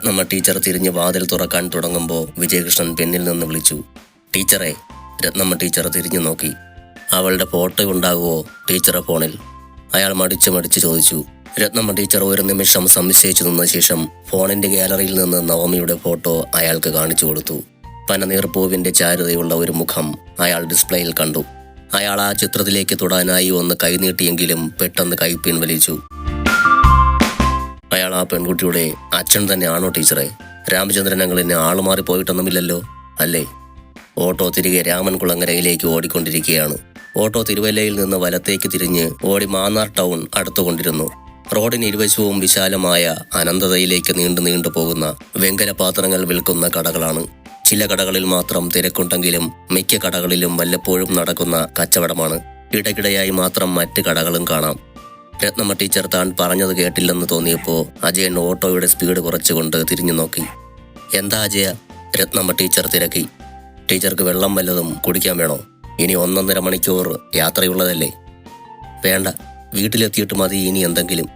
Ratnamma teacher തിരിഞ്ഞ് വാതിൽ തുറക്കാൻ തുടങ്ങുമ്പോൾ വിജയകൃഷ്ണൻ പിന്നിൽ നിന്ന് വിളിച്ചു. ടീച്ചറെ രത്നമ്മ ടീച്ചർ തിരിഞ്ഞു നോക്കി. അവളുടെ ഫോട്ടോ ഉണ്ടാകുമോ ടീച്ചറെ ഫോണിൽ. അയാൾ മടിച്ചു മടിച്ചു ചോദിച്ചു. രത്നമ്മ ടീച്ചർ ഒരു നിമിഷം സംശയിച്ചു നിന്ന ശേഷം ഫോണിന്റെ ഗാലറിയിൽ നിന്ന് നവമിയുടെ ഫോട്ടോ അയാൾക്ക് കാണിച്ചു കൊടുത്തു. പനനീർ പൂവിന്റെ ചാരുതയുള്ള ഒരു മുഖം അയാൾ ഡിസ്പ്ലേയിൽ കണ്ടു. അയാൾ ആ ചിത്രത്തിലേക്ക് തൊടാനായി ഒന്ന് കൈനീട്ടിയെങ്കിലും പെട്ടെന്ന് കൈ പിൻവലിച്ചു. അയാൾ ആ പെൺകുട്ടിയുടെ അച്ഛൻ തന്നെയാണോ ടീച്ചറെ? രാമചന്ദ്രൻ ഞങ്ങൾ എന്നെ ആളുമാറി പോയിട്ടൊന്നുമില്ലല്ലോ അല്ലേ? ഓട്ടോ തിരികെ രാമൻ കുളങ്ങരയിലേക്ക് ഓടിക്കൊണ്ടിരിക്കുകയാണ്. ഓട്ടോ തിരുവല്ലയിൽ നിന്ന് വലത്തേക്ക് തിരിഞ്ഞ് ഓടി മാന്നാർ ടൗൺ അടുത്തുകൊണ്ടിരുന്നു റോഡിന് ഇരുവശവും വിശാലമായ അനന്തതയിലേക്ക് നീണ്ടു നീണ്ടു പോകുന്ന വെങ്കലപാത്രങ്ങൾ വിൽക്കുന്ന കടകളാണ്. ചില കടകളിൽ മാത്രം തിരക്കുണ്ടെങ്കിലും മിക്ക കടകളിലും വല്ലപ്പോഴും നടക്കുന്ന കച്ചവടമാണ്. ഇടയ്ക്കിടെയായി മാത്രം മറ്റ് കടകളും കാണാം. രത്നമ്മ ടീച്ചർ താൻ പറഞ്ഞത് കേട്ടില്ലെന്ന് തോന്നിയപ്പോൾ അജയൻ ഓട്ടോയുടെ സ്പീഡ് കുറച്ചുകൊണ്ട് തിരിഞ്ഞു നോക്കി. എന്താ അജയ? രത്നമ്മ ടീച്ചർ തിരക്കി. ടീച്ചർക്ക് വെള്ളം വല്ലതും കുടിക്കാൻ വേണോ? ഇനി ഒന്നൊന്നര മണിക്കൂർ യാത്രയുള്ളതല്ലേ? വേണ്ട. വീട്ടിലെത്തിയിട്ട് മതി ഇനി എന്തെങ്കിലും.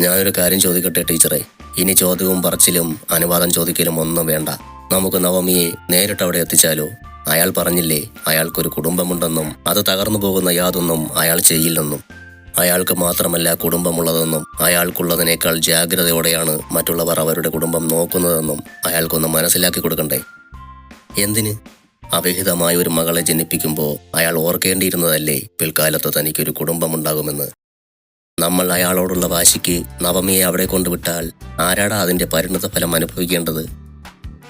ഞാനൊരു കാര്യം ചോദിക്കട്ടെ ടീച്ചറെ. ഇനി ചോദ്യവും പറച്ചിലും അനുവാദം ചോദിക്കലും ഒന്നും വേണ്ട. നമുക്ക് നവമിയെ നേരിട്ട് അവിടെ എത്തിച്ചാലോ? അയാൾ പറഞ്ഞില്ലേ അയാൾക്കൊരു കുടുംബമുണ്ടെന്നും അത് തകർന്നു പോകുന്ന യാതൊന്നും അയാൾ ചെയ്യില്ലെന്നും. അയാൾക്ക് മാത്രമല്ല കുടുംബമുള്ളതെന്നും അയാൾക്കുള്ളതിനേക്കാൾ ജാഗ്രതയോടെയാണ് മറ്റുള്ളവർ അവരുടെ കുടുംബം നോക്കുന്നതെന്നും അയാൾക്കൊന്ന് മനസ്സിലാക്കി കൊടുക്കണ്ടേ? എന്തിന്? അവിഹിതമായ ഒരു മകളെ ജനിപ്പിക്കുമ്പോൾ അയാൾ ഓർക്കേണ്ടിയിരുന്നതല്ലേ പിൽക്കാലത്ത് തനിക്കൊരു കുടുംബമുണ്ടാകുമെന്ന്? നമ്മൾ അയാളോടുള്ള വാശിക്ക് നവമിയെ അവിടെ കൊണ്ടുവിട്ടാൽ ആരാടാ അതിന്റെ പരിണിത ഫലം അനുഭവിക്കേണ്ടത്?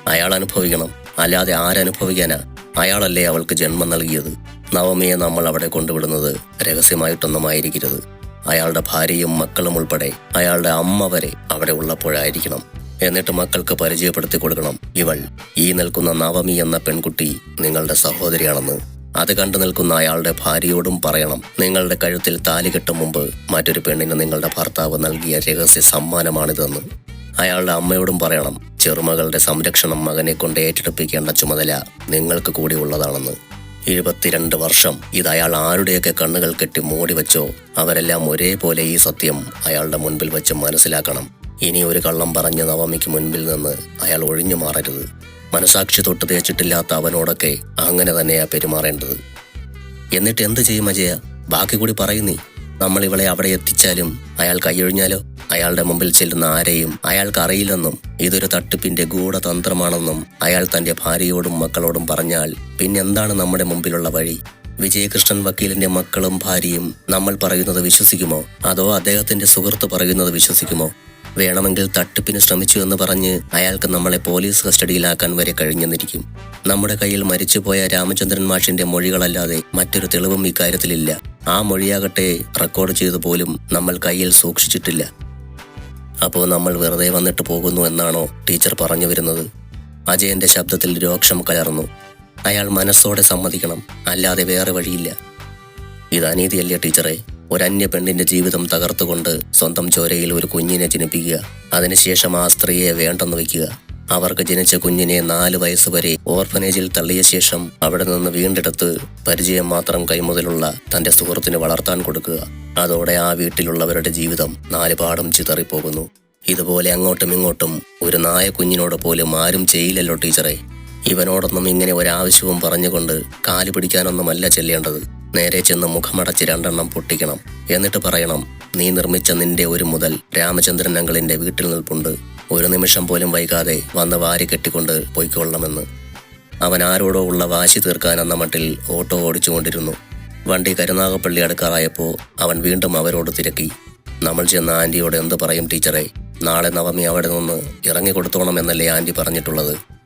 അയാൾ അനുഭവിക്കണം അല്ലാതെ ആരനുഭവിക്കാനാ? അയാളല്ലേ അവൾക്ക് ജന്മം നൽകിയത്? നവമിയെ നമ്മൾ അവിടെ കൊണ്ടുവിടുന്നത് രഹസ്യമായിട്ടൊന്നും ആയിരിക്കരുത് അയാളുടെ ഭാര്യയും മക്കളും ഉൾപ്പെടെ അയാളുടെ അമ്മ വരെ അവിടെ ഉള്ളപ്പോഴായിരിക്കണം. എന്നിട്ട് മക്കൾക്ക് പരിചയപ്പെടുത്തി കൊടുക്കണം. ഇവൾ ഈ നിൽക്കുന്ന നവമി എന്ന പെൺകുട്ടി നിങ്ങളുടെ സഹോദരിയാണെന്ന്. അത് കണ്ടു നിൽക്കുന്ന അയാളുടെ ഭാര്യയോടും പറയണം. നിങ്ങളുടെ കഴുത്തിൽ താലി കെട്ടും മുമ്പ് മറ്റൊരു പെണ്ണിന് നിങ്ങളുടെ ഭർത്താവ് നൽകിയ രഹസ്യ സമ്മാനമാണിതെന്ന്. അയാളുടെ അമ്മയോടും പറയണം ചെറുമകളുടെ സംരക്ഷണം മകനെ കൊണ്ട് ഏറ്റെടുപ്പിക്കേണ്ട ചുമതല നിങ്ങൾക്ക് കൂടി ഉള്ളതാണെന്ന്. എഴുപത്തിരണ്ട് വർഷം ഇത് അയാൾ ആരുടെയൊക്കെ കണ്ണുകൾ കെട്ടി മൂടി വെച്ചോ അവരെല്ലാം ഒരേപോലെ ഈ സത്യം അയാളുടെ മുൻപിൽ വെച്ച് മനസ്സിലാക്കണം. ഇനി ഒരു കള്ളം പറഞ്ഞ നവമിക്ക് മുൻപിൽ നിന്ന് അയാൾ ഒഴിഞ്ഞു മാറരുത്. മനസാക്ഷി തൊട്ട് തേച്ചിട്ടില്ലാത്ത അവനോടൊക്കെ അങ്ങനെ തന്നെയാ പെരുമാറേണ്ടത്. എന്നിട്ട് എന്ത് ചെയ്യും അജയ? ബാക്കി കൂടി പറയുന്നീ. നമ്മൾ ഇവളെ അവിടെ എത്തിച്ചാലും അയാൾ കൈയൊഴിഞ്ഞാലോ? അയാളുടെ മുമ്പിൽ ചെല്ലുന്ന ആരെയും അയാൾക്ക് അറിയില്ലെന്നും ഇതൊരു തട്ടിപ്പിന്റെ ഗൂഢതന്ത്രമാണെന്നും അയാൾ തന്റെ ഭാര്യയോടും മക്കളോടും പറഞ്ഞാൽ പിന്നെന്താണ് നമ്മുടെ മുമ്പിലുള്ള വഴി? വിജയകൃഷ്ണൻ വക്കീലിന്റെ മക്കളും ഭാര്യയും നമ്മൾ പറയുന്നത് വിശ്വസിക്കുമോ? അതോ അദ്ദേഹത്തിന്റെ സുഹൃത്ത് പറയുന്നത് വിശ്വസിക്കുമോ? വേണമെങ്കിൽ തട്ടിപ്പിന് ശ്രമിച്ചു എന്ന് പറഞ്ഞ് അയാൾക്ക് നമ്മളെ പോലീസ് കസ്റ്റഡിയിലാക്കാൻ വരെ കഴിഞ്ഞെന്നിരിക്കും. നമ്മുടെ കയ്യിൽ മരിച്ചുപോയ രാമചന്ദ്രൻ മാഷിന്റെ മൊഴികളല്ലാതെ മറ്റൊരു തെളിവും ഇക്കാര്യത്തിലില്ല. ആ മൊഴിയാകട്ടെ റെക്കോർഡ് ചെയ്തു പോലും നമ്മൾ കയ്യിൽ സൂക്ഷിച്ചിട്ടില്ല. അപ്പോൾ നമ്മൾ വെറുതെ വന്നിട്ട് പോകുന്നു എന്നാണോ ടീച്ചർ പറഞ്ഞു വരുന്നത്? അജയന്റെ ശബ്ദത്തിൽ രോക്ഷം കലർന്നു. അയാൾ മനസ്സോടെ സമ്മതിക്കണം. അല്ലാതെ വേറെ വഴിയില്ല. ഇത് അനീതിയല്ലേ ടീച്ചറെ? ഒരന്യ പെണ്ണിന്റെ ജീവിതം തകർത്തുകൊണ്ട് സ്വന്തം ചോരയിൽ ഒരു കുഞ്ഞിനെ ജനിപ്പിക്കുക. അതിനുശേഷം ആ സ്ത്രീയെ വേണ്ടെന്ന് വയ്ക്കുക. അവർക്ക് ജനിച്ച കുഞ്ഞിനെ നാല് വയസ്സുവരെ ഓർഫനേജിൽ തള്ളിയ ശേഷം അവിടെ നിന്ന് വീണ്ടെടുത്ത് പരിചയം മാത്രം കൈമുതലുള്ള തന്റെ സുഹൃത്തിന് വളർത്താൻ കൊടുക്കുക. അതോടെ ആ വീട്ടിലുള്ളവരുടെ ജീവിതം നാലുപാടും ചിതറിപ്പോകുന്നു. ഇതുപോലെ അങ്ങോട്ടും ഇങ്ങോട്ടും ഒരു നായ കുഞ്ഞിനോട് പോലും ആരും ചെയ്യില്ലല്ലോ ടീച്ചറെ. ഇവനോടൊന്നും ഇങ്ങനെ ഒരാവശ്യവും പറഞ്ഞുകൊണ്ട് കാൽ പിടിക്കാനൊന്നുമല്ല ചെല്ലേണ്ടത്. നേരെ ചെന്ന് മുഖമടച്ച് രണ്ടെണ്ണം പൊട്ടിക്കണം. എന്നിട്ട് പറയണം നീ നിർമ്മിച്ച നിന്റെ ഒരു മുതൽ രാമചന്ദ്രൻ അങ്കളിന്റെ വീട്ടിൽ നിൽപ്പുണ്ട്. ഒരു നിമിഷം പോലും വൈകാതെ വന്ന് വാരി കെട്ടിക്കൊണ്ട് പൊയ്ക്കൊള്ളണമെന്ന്. അവൻ ആരോടോ ഉള്ള വാശി തീർക്കാൻ എന്ന മട്ടിൽ ഓട്ടോ ഓടിച്ചുകൊണ്ടിരുന്നു. വണ്ടി കരുനാഗപ്പള്ളി അടുക്കാറായപ്പോൾ അവൻ വീണ്ടും അവരോട് തിരക്കി. നമ്മൾ ചെന്ന ആന്റിയോട് എന്ത് പറയും ടീച്ചറെ? നാളെ നവമി അവിടെ നിന്ന് ഇറങ്ങി കൊടുത്തോണമെന്നല്ലേ ആന്റി പറഞ്ഞിട്ടുള്ളത്?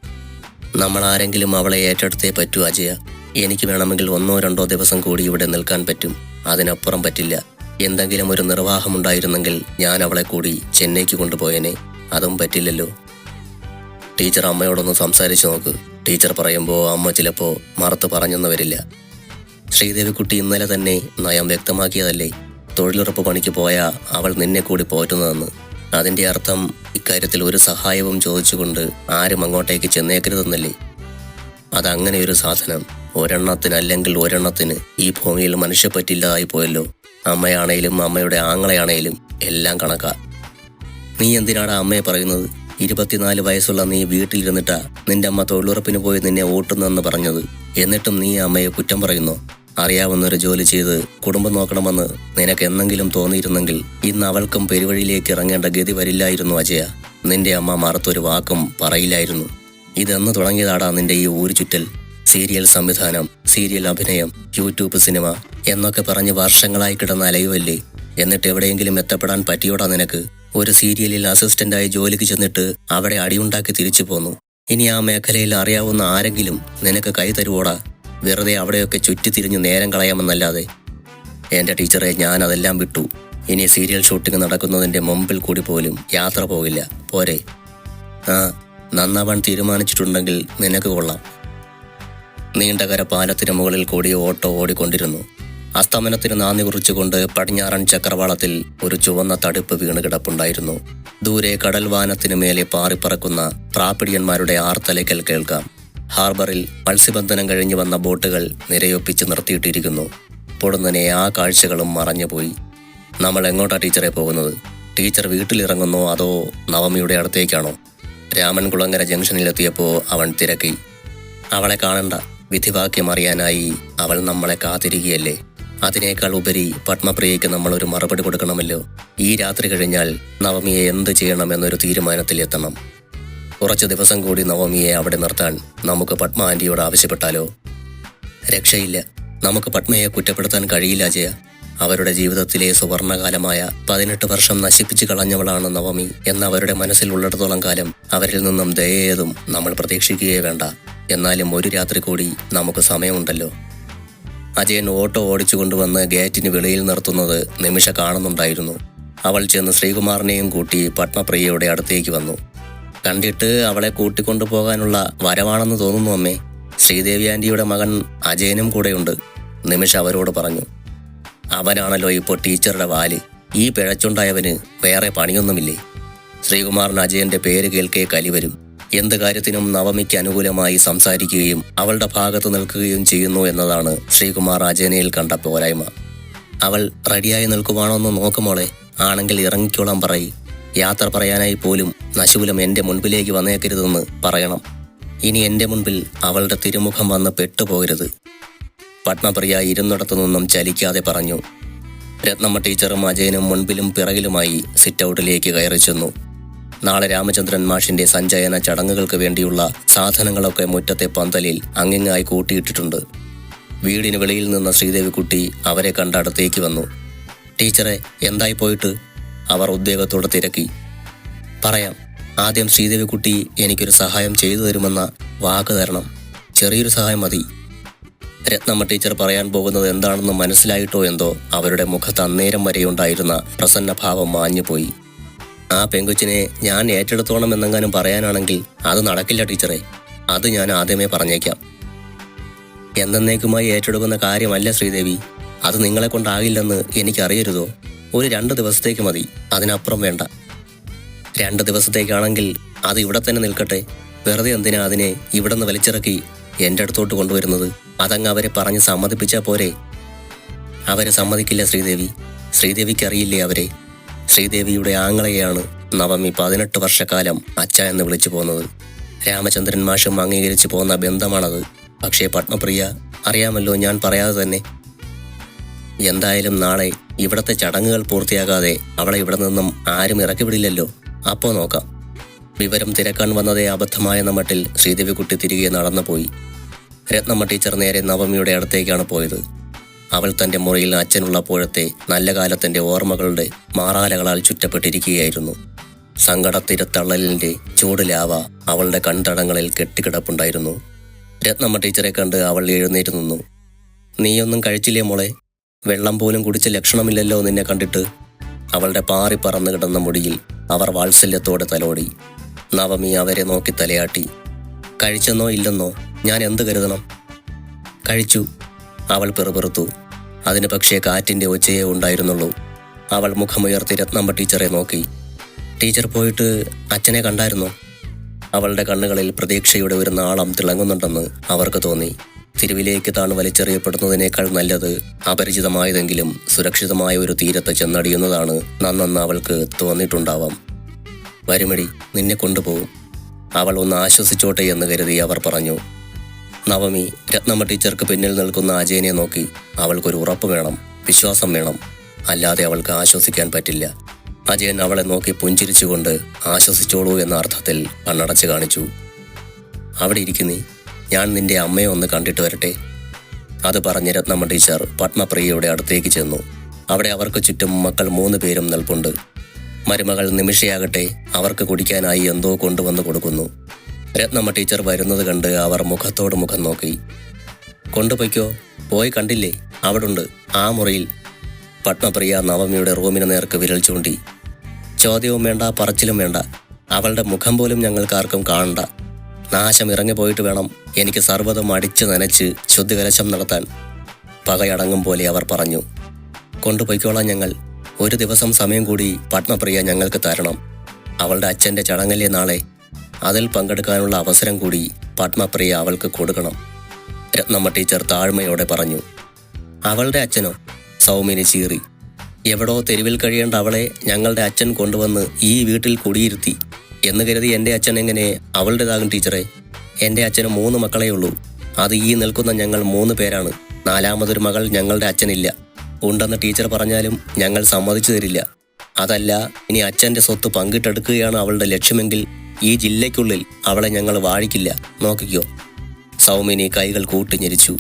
നമ്മൾ ആരെങ്കിലും അവളെ ഏറ്റെടുത്തേ പറ്റൂ അജയ. എനിക്ക് വേണമെങ്കിൽ ഒന്നോ രണ്ടോ ദിവസം കൂടി ഇവിടെ നിൽക്കാൻ പറ്റും. അതിനപ്പുറം പറ്റില്ല. എന്തെങ്കിലും ഒരു നിർവാഹമുണ്ടായിരുന്നെങ്കിൽ ഞാൻ അവളെ കൂടി ചെന്നൈക്ക് കൊണ്ടുപോയേനെ. അതും പറ്റില്ലല്ലോ. ടീച്ചർ അമ്മയോടൊന്ന് സംസാരിച്ചു നോക്ക്. ടീച്ചർ പറയുമ്പോൾ അമ്മ ചിലപ്പോൾ മറത്ത് പറഞ്ഞെന്ന് വരില്ല. ശ്രീദേവിക്കുട്ടി ഇന്നലെ തന്നെ നയം വ്യക്തമാക്കിയതല്ലേ? തൊഴിലുറപ്പ് പണിക്ക് പോയ അവൾ നിന്നെ കൂടി പോറ്റുന്നതെന്ന്. അതിന്റെ അർത്ഥം ഇക്കാര്യത്തിൽ ഒരു സഹായവും ചോദിച്ചുകൊണ്ട് ആരും അങ്ങോട്ടേക്ക് ചെന്നേക്കരുതെന്നല്ലേ? അതങ്ങനെ ഒരു സാധനം ഒരെണ്ണത്തിന് അല്ലെങ്കിൽ ഒരെണ്ണത്തിന് ഈ ഭൂമിയിൽ മനുഷ്യ പറ്റില്ലാതായി പോയല്ലോ. അമ്മയാണേലും അമ്മയുടെ ആങ്ങളെയാണേലും എല്ലാം കണക്കാ. നീ എന്തിനാണ് അമ്മയെ പറയുന്നത്? ഇരുപത്തിനാല് വയസ്സുള്ള നീ വീട്ടിലിരുന്നിട്ടാ നിന്റെ അമ്മ തൊഴിലുറപ്പിന് പോയി നിന്നെ ഓട്ടുന്നെന്ന് പറഞ്ഞത്. എന്നിട്ടും നീ അമ്മയെ കുറ്റം പറയുന്നു? അറിയാവുന്നൊരു ജോലി ചെയ്ത് കുടുംബം നോക്കണമെന്ന് നിനക്ക് എന്നെങ്കിലും തോന്നിയിരുന്നെങ്കിൽ ഇന്ന് അവൾക്കും പെരുവഴിയിലേക്ക് ഇറങ്ങേണ്ട ഗതി വരില്ലായിരുന്നു അജയ. നിന്റെ അമ്മ മറുത്തൊരു വാക്കും പറയില്ലായിരുന്നു. ഇതെന്ന് തുടങ്ങിയതാടാ നിന്റെ ഈ ഊരു ചുറ്റൽ സീരിയൽ സംവിധാനം സീരിയൽ അഭിനയം യൂട്യൂബ് സിനിമ എന്നൊക്കെ പറഞ്ഞ് വർഷങ്ങളായി കിടന്ന അലയുവല്ലേ? എന്നിട്ട് എവിടെയെങ്കിലും എത്തപ്പെടാൻ പറ്റിയോടാ നിനക്ക്? ഒരു സീരിയലിൽ അസിസ്റ്റന്റായി ജോലിക്ക് ചെന്നിട്ട് അവിടെ അടിയുണ്ടാക്കി തിരിച്ചു പോന്നു. ഇനി ആ മേഖലയിൽ അറിയാവുന്ന ആരെങ്കിലും നിനക്ക് കൈ തരുവോടാ? വെറുതെ അവിടെയൊക്കെ ചുറ്റിത്തിരിഞ്ഞ് നേരം കളയാമെന്നല്ലാതെ എന്റെ ടീച്ചറെ ഞാൻ അതെല്ലാം വിട്ടു. ഇനി സീരിയൽ ഷൂട്ടിംഗ് നടക്കുന്നതിന്റെ മുമ്പിൽ കൂടി പോലും യാത്ര പോകില്ല. പോരെ. ആ നന്നാവാൻ തീരുമാനിച്ചിട്ടുണ്ടെങ്കിൽ നിനക്ക് കൊള്ളാം. നീണ്ടകര പാലത്തിന് മുകളിൽ കൂടി ഓട്ടോ ഓടിക്കൊണ്ടിരുന്നു. അസ്തമനത്തിന് നാന്ദി കുറിച്ചുകൊണ്ട് പടിഞ്ഞാറൻ ചക്രവാളത്തിൽ ഒരു ചുവന്ന തടുപ്പ് വീണ് കിടപ്പുണ്ടായിരുന്നു. ദൂരെ കടൽ വാനത്തിനു മേലെ പാറിപ്പറക്കുന്ന പ്രാപ്പിടിയന്മാരുടെ ആർത്തലയ്ക്കൽ കേൾക്കാം. ഹാർബറിൽ മത്സ്യബന്ധനം കഴിഞ്ഞു വന്ന ബോട്ടുകൾ നിരയൊപ്പിച്ച് നിർത്തിയിട്ടിരിക്കുന്നു. പൊടുന്നനെ ആ കാഴ്ചകളും മറഞ്ഞുപോയി. നമ്മൾ എങ്ങോട്ടാ ടീച്ചറെ പോകുന്നത്? ടീച്ചർ വീട്ടിലിറങ്ങുന്നോ അതോ നവമിയുടെ അടുത്തേക്കാണോ? രാമൻകുളങ്ങര ജംഗ്ഷനിലെത്തിയപ്പോൾ അവൻ തിരക്കി. അവളെ കാണണ്ട. വിധിവാക്യം അറിയാനായി അവൾ നമ്മളെ കാത്തിരിക്കുകയല്ലേ? അതിനേക്കാൾ ഉപരി പത്മപ്രിയയ്ക്ക് നമ്മൾ ഒരു മറുപടി കൊടുക്കണമല്ലോ. ഈ രാത്രി കഴിഞ്ഞാൽ നവമിയെ എന്ത് ചെയ്യണമെന്നൊരു തീരുമാനത്തിൽ എത്തണം കുറച്ച് ദിവസം കൂടി നവമിയെ അവിടെ നിർത്താൻ നമുക്ക് പത്മ ആന്റിയോട് ആവശ്യപ്പെട്ടാലോ? രക്ഷയില്ല. നമുക്ക് പത്മയെ കുറ്റപ്പെടുത്താൻ കഴിയില്ല ജയ. അവരുടെ ജീവിതത്തിലെ സുവർണകാലമായ പതിനെട്ട് വർഷം നശിപ്പിച്ചു കളഞ്ഞവളാണ് നവമി എന്ന് അവരുടെ മനസ്സിൽ ഉള്ളിടത്തോളം കാലം അവരിൽ നിന്നും ദയേതും നമ്മൾ പ്രതീക്ഷിക്കുകയേ വേണ്ട. എന്നാലും ഒരു രാത്രി കൂടി നമുക്ക് സമയമുണ്ടല്ലോ. അജയൻ ഓട്ടോ ഓടിച്ചു കൊണ്ടുവന്ന് ഗേറ്റിന് വെളിയിൽ നിർത്തുന്നത് നിമിഷ കാണുന്നുണ്ടായിരുന്നു. അവൾ ചെന്ന് ശ്രീകുമാറിനെയും കൂട്ടി പത്മപ്രിയയുടെ അടുത്തേക്ക് വന്നു. കണ്ടിട്ട് അവളെ കൂട്ടിക്കൊണ്ടു പോകാനുള്ള വരവാണെന്ന് തോന്നുന്നു അമ്മേ. ശ്രീദേവി ആന്റിയുടെ മകൻ അജയനും കൂടെയുണ്ട് നിമിഷ അവരോട് പറഞ്ഞു. അവനാണല്ലോ ഇപ്പോൾ ടീച്ചറുടെ വാൽ. ഈ പിഴച്ചുണ്ടായവന് വേറെ പണിയൊന്നുമില്ലേ? ശ്രീകുമാറിന് അജയന്റെ പേര് കേൾക്കേ കലിവരും എന്ത് കാര്യത്തിനും നവമിക്ക് അനുകൂലമായി സംസാരിക്കുകയും അവളുടെ ഭാഗത്ത് നിൽക്കുകയും ചെയ്യുന്നു എന്നതാണ് ശ്രീകുമാർ അജയനയിൽ കണ്ട പോരായ്മ. അവൾ റെഡിയായി നിൽക്കുവാണോ എന്ന് നോക്കുമോളെ ആണെങ്കിൽ ഇറങ്ങിക്കോളാൻ പറയി. യാത്ര പറയാനായി പോലും നശൂലം എന്റെ മുൻപിലേക്ക് വന്നേക്കരുതെന്ന് പറയണം. ഇനി എന്റെ മുൻപിൽ അവളുടെ തിരുമുഖം വന്ന് പെട്ടുപോകരുത്. പത്മപ്രിയ ഇരുന്നിടത്തു നിന്നും ചലിക്കാതെ പറഞ്ഞു രത്നമ്മ ടീച്ചറും അജയനും മുൻപിലും പിറകിലുമായി സിറ്റൗട്ടിലേക്ക് കയറി ചെന്നു. നാളെ രാമചന്ദ്രൻ മാഷിന്റെ സഞ്ചയന ചടങ്ങുകൾക്ക് വേണ്ടിയുള്ള സാധനങ്ങളൊക്കെ മുറ്റത്തെ പന്തലിൽ അങ്ങിങ്ങായി കൂട്ടിയിട്ടിട്ടുണ്ട്. വീടിന് വെളിയിൽ നിന്ന ശ്രീദേവിക്കുട്ടി അവരെ കണ്ട അടുത്തേക്ക് വന്നു. ടീച്ചറെ എന്തായി പോയിട്ട്? അവർ ഉദ്യോഗത്തോടെ തിരക്കി. പറയാം ആദ്യം ശ്രീദേവിക്കുട്ടി എനിക്കൊരു സഹായം ചെയ്തു തരുമെന്ന വാക്ക് തരണം. ചെറിയൊരു സഹായം മതി. രത്നമ്മ ടീച്ചർ പറയാൻ പോകുന്നത് എന്താണെന്ന് മനസ്സിലായിട്ടോ എന്തോ? അവരുടെ മുഖത്ത് അന്നേരം വരെയുണ്ടായിരുന്ന പ്രസന്നഭാവം മാഞ്ഞുപോയി. ആ പെങ്കുച്ചിനെ ഞാൻ ഏറ്റെടുത്തോണം എന്നെങ്ങാനും പറയാനാണെങ്കിൽ അത് നടക്കില്ല ടീച്ചറെ. അത് ഞാൻ ആദ്യമേ പറഞ്ഞേക്കാം. എന്നേക്കുമായി ഏറ്റെടുക്കുന്ന കാര്യമല്ല ശ്രീദേവി. അത് നിങ്ങളെ കൊണ്ടാകില്ലെന്ന് എനിക്കറിയരുതോ? ഒരു രണ്ട് ദിവസത്തേക്ക് മതി. അതിനപ്പുറം വേണ്ട. രണ്ട് ദിവസത്തേക്കാണെങ്കിൽ അത് ഇവിടെ തന്നെ നിൽക്കട്ടെ. വെറുതെ എന്തിനാ അതിനെ ഇവിടെ നിന്ന് വലിച്ചിറക്കി എന്റെ അടുത്തോട്ട് കൊണ്ടുവരുന്നത്? അതങ്ങ് അവരെ പറഞ്ഞ് സമ്മതിപ്പിച്ചാൽ പോരെ? അവരെ സമ്മതിക്കില്ല ശ്രീദേവി. ശ്രീദേവിക്ക് അറിയില്ലേ അവരെ? ശ്രീദേവിയുടെ ആങ്ങളെയാണ് നവമി പതിനെട്ട് വർഷക്കാലം അച്ഛ എന്ന് വിളിച്ചു പോകുന്നത് രാമചന്ദ്രൻ മാഷും അംഗീകരിച്ചു പോകുന്ന ബന്ധമാണത്. പക്ഷേ പത്മപ്രിയ അറിയാമല്ലോ ഞാൻ പറയാതെ തന്നെ. എന്തായാലും നാളെ ഇവിടത്തെ ചടങ്ങുകൾ പൂർത്തിയാകാതെ അവളെ ഇവിടെ നിന്നും ആരും ഇറക്കി വിടില്ലല്ലോ അപ്പോ നോക്കാം. വിവരം തിരക്കാൻ വന്നതേ അബദ്ധമായ മട്ടിൽ ശ്രീദേവിക്കുട്ടി തിരികെ നടന്നുപോയി രത്നമ്മ ടീച്ചർ നേരെ നവമിയുടെ അടുത്തേക്കാണ് പോയത്. അവൾ തന്റെ മുറിയിൽ അച്ഛനുള്ളപ്പോഴത്തെ നല്ല കാലത്തിന്റെ ഓർമ്മകളുടെ മാറാലകളാൽ ചുറ്റപ്പെട്ടിരിക്കുകയായിരുന്നു. സങ്കടത്തിരത്തള്ളലിന്റെ ചൂട് ലാവ അവളുടെ കൺതടങ്ങളിൽ കെട്ടിക്കിടപ്പുണ്ടായിരുന്നു. രത്നമ്മ ടീച്ചറെ കണ്ട് അവൾ എഴുന്നേറ്റ് നിന്നു. നീയൊന്നും കഴിച്ചില്ലേ മോളെ? വെള്ളം പോലും കുടിച്ച ലക്ഷണമില്ലല്ലോ നിന്നെ കണ്ടിട്ട്. അവളുടെ പാറി പറന്നു കിടന്ന മുടിയിൽ അവർ വാത്സല്യത്തോടെ തലോടി. നവമി അവരെ നോക്കി തലയാട്ടി. കഴിച്ചെന്നോ ഇല്ലെന്നോ? ഞാൻ എന്ത് കരുതണം? കഴിച്ചു. അവൾ പെറുപെറുത്തു. അതിന് പക്ഷേ കാറ്റിന്റെ ഒച്ചയേ ഉണ്ടായിരുന്നുള്ളൂ. അവൾ മുഖമുയർത്തി രത്നമ്മ ടീച്ചറെ നോക്കി. ടീച്ചർ പോയിട്ട് അച്ഛനെ കണ്ടായിരുന്നോ? അവളുടെ കണ്ണുകളിൽ പ്രതീക്ഷയുടെ ഒരു നാളം തിളങ്ങുന്നുണ്ടെന്ന് അവർക്ക് തോന്നി. തിരുവിലേക്ക് താൻ വലിച്ചെറിയപ്പെടുന്നതിനേക്കാൾ നല്ലത് അപരിചിതമായതെങ്കിലും സുരക്ഷിതമായ ഒരു തീരത്ത് ചെന്നടിയുന്നതാണ് നന്നെന്ന് അവൾക്ക് തോന്നിയിട്ടുണ്ടാവാം. വരുമടി നിന്നെ കൊണ്ടുപോകും. അവൾ ഒന്ന് ആശ്വസിച്ചോട്ടെ എന്ന് കരുതി അവർ പറഞ്ഞു. നവമി രത്നമ്മ ടീച്ചർക്ക് പിന്നിൽ നിൽക്കുന്ന അജയനെ നോക്കി അവൾക്കൊരു ഉറപ്പ് വേണം വിശ്വാസം വേണം. അല്ലാതെ അവൾക്ക് ആശ്വസിക്കാൻ പറ്റില്ല. അജയൻ അവളെ നോക്കി പുഞ്ചിരിച്ചുകൊണ്ട് ആശ്വസിച്ചോളൂ എന്ന അർത്ഥത്തിൽ കണ്ണടച്ച് കാണിച്ചു. അവിടെ ഇരിക്കുന്നീ ഞാൻ നിന്റെ അമ്മയെ ഒന്ന് കണ്ടിട്ട് വരട്ടെ. അത് പറഞ്ഞ് രത്നമ്മ ടീച്ചർ പത്മപ്രിയയുടെ അടുത്തേക്ക് ചെന്നു. അവിടെ അവർക്ക് ചുറ്റും മക്കൾ മൂന്ന് പേരും നിൽപ്പുണ്ട്. മരുമകൾ നിമിഷയാകട്ടെ അവർക്ക് കുടിക്കാനായി എന്തോ കൊണ്ടുവന്ന് കൊടുക്കുന്നു. രത്നമ്മ ടീച്ചർ വരുന്നത് കണ്ട് അവർ മുഖത്തോട് മുഖം നോക്കി. കൊണ്ടുപോയിക്കോ? പോയി കണ്ടില്ലേ? അവിടുണ്ട്. ആ മുറിയിൽ. പത്മപ്രിയ നവമിയുടെ റൂമിന് നേർക്ക് വിരൽ ചൂണ്ടി. ചോദ്യവും വേണ്ട പറച്ചിലും വേണ്ട. അവളുടെ മുഖം പോലും ഞങ്ങൾക്കാർക്കും കാണണ്ട. നാശം ഇറങ്ങി പോയിട്ട് വേണം എനിക്ക് സർവതം അടിച്ചു നനച്ച് ശുദ്ധികലശം നടത്താൻ. പകയടങ്ങും പോലെ അവർ പറഞ്ഞു. കൊണ്ടുപോയിക്കോളാം ഞങ്ങൾ. ഒരു ദിവസം സമയം കൂടി പത്മപ്രിയ ഞങ്ങൾക്ക് തരണം. അവളുടെ അച്ഛന്റെ ചടങ്ങല്ലേ നാളെ അതിൽ പങ്കെടുക്കാനുള്ള അവസരം കൂടി പത്മപ്രിയ അവൾക്ക് കൊടുക്കണം. രത്നമ്മ ടീച്ചർ താഴ്മയോടെ പറഞ്ഞു. അവളുടെ അച്ഛനോ? സൗമിനി ചീറി. എവിടോ തെരുവിൽ കഴിയേണ്ട അവളെ ഞങ്ങളുടെ അച്ഛൻ കൊണ്ടുവന്ന് ഈ വീട്ടിൽ കുടിയിരുത്തി. എന്ന് കരുതി എന്റെ അച്ഛൻ എങ്ങനെ അവളുടേതാകും ടീച്ചറെ? എന്റെ അച്ഛന് മൂന്ന് മക്കളേ ഉള്ളൂ. അത് ഈ നിൽക്കുന്ന ഞങ്ങൾ മൂന്ന് പേരാണ്. നാലാമതൊരു മകൾ ഞങ്ങളുടെ അച്ഛനില്ല. ഉണ്ടെന്ന് ടീച്ചർ പറഞ്ഞാലും ഞങ്ങൾ സമ്മതിച്ചു തരില്ല. അതല്ല ഇനി അച്ഛന്റെ സ്വത്ത് പങ്കിട്ടെടുക്കുകയാണ് അവളുടെ ലക്ഷ്യമെങ്കിൽ ഈ ജില്ലയ്ക്കുള്ളിൽ അവളെ ഞങ്ങൾ വാഴിക്കില്ല. നോക്കിക്കോ. സൗമിനി കൈകൾ കൂട്ടിഞ്ഞെരിച്ചു.